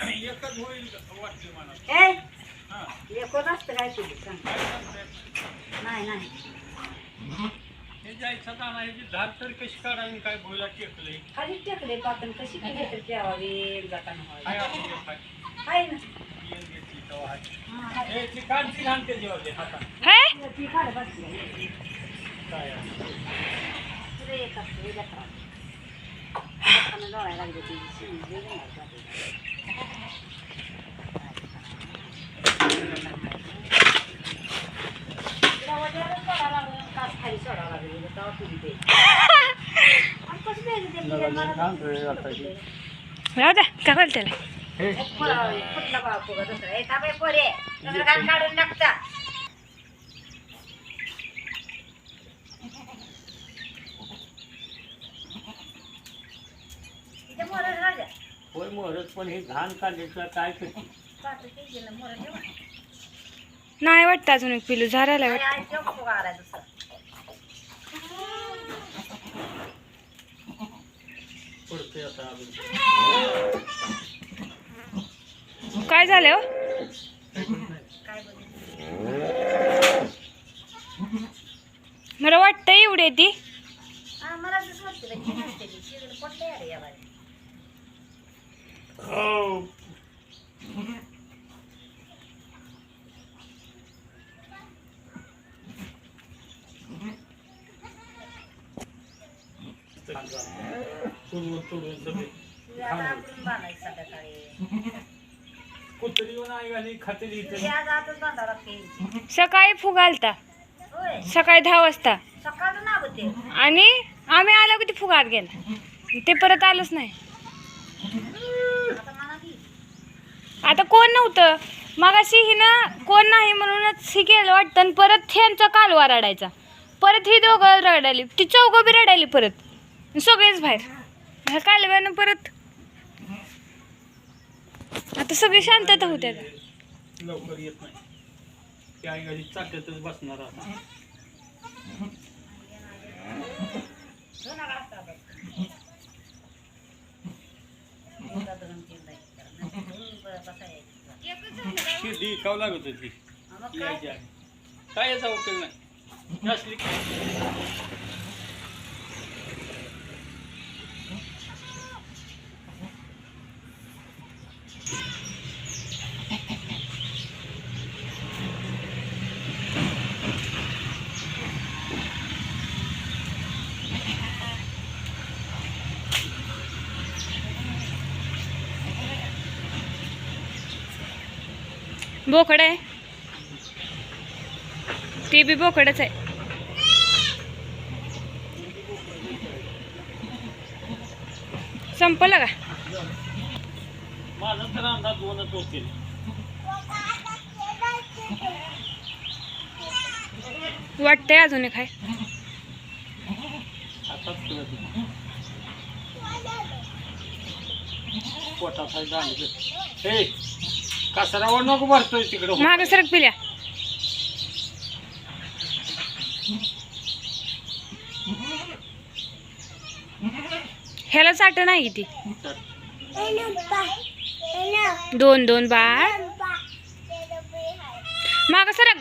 एकच होईल वाटते मला ए हा एकच असतं काय तुझं सांग काय सांगताय? नाही नाही हे जायचं का नाही ह्याची धार तर कशी काढावी काय भोयला टेकलंय खाली टेकले पातन कशी केली तर प्यावावी जाताना काय व्हावी. आपण काय आहे ना येऊन घेतली तेव्हा आहे. हा. हे ती काढची घालते जेवढे हातात हे ती काढ बसली काय आहे? तुला एक असतं लेकरं. लेकरांना डोळ्याला लागले ती शिंदे नाही जाते. तिला वड्याला सोडावं लागलं, कास खाली सोडावं लागलं, तेव्हा तुझी ते. आणि कसं द्यायचं ते बिर्याणी मला कुठले? राहू द्या काय बोल त्याला. होय मोहरच पण हे घाण काढल्याशिवाय काय करते. नाही वाटतं अजून एक पिलू झारायला आई, वाटतं काय झालं हो? मला वाटतं एवढी ती. हा, मला हो सगळे ती आता आपण बांधायची संध्याकाळी. कुत्री येऊन आई आली खाते ती इथे आज आताच बांधावं लागते. सकाळी फुग आलता. होय. सकाळी दहा वाजता. सकाळचं नाव ते आणि आम्ही आलो की ती फुगात गेला. ते परत आलंच नाही. आता कोण नव्हतं? मगाशी हिनं कोण नाही म्हणूनच ही केलं वाटतं आणि परत ह्यांचा कालवा रडायचा. परत ही दोघं रडायली. ती चौघं बी रडायली परत. सगळेच बाहेर. ह्या कालव्यानं परत. आता सगळी शांतता होत्या. लवकर येत नाही. ती आई घरी बसणार आता. हो ना लागत होती? काय? आहे. काय याचा उपयोग नाही. बोकड आहे. ते बी बोकडच आहे. संपलं का? वाटतंय अजून एक आहे. आताच कळत कचरावर नको भरतोय तिकडं. माग सरक पिल्या. ह्याला साठ नाही ती दोन दोन बाळ. माग सरक.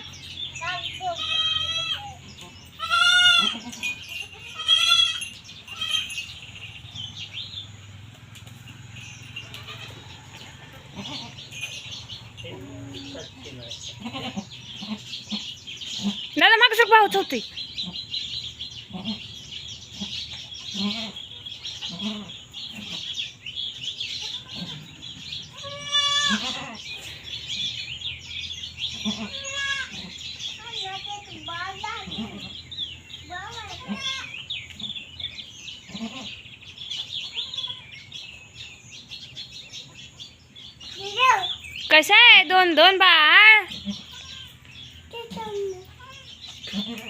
दादा माग सरक भाऊच होती कसं आहे? दोन दोन बा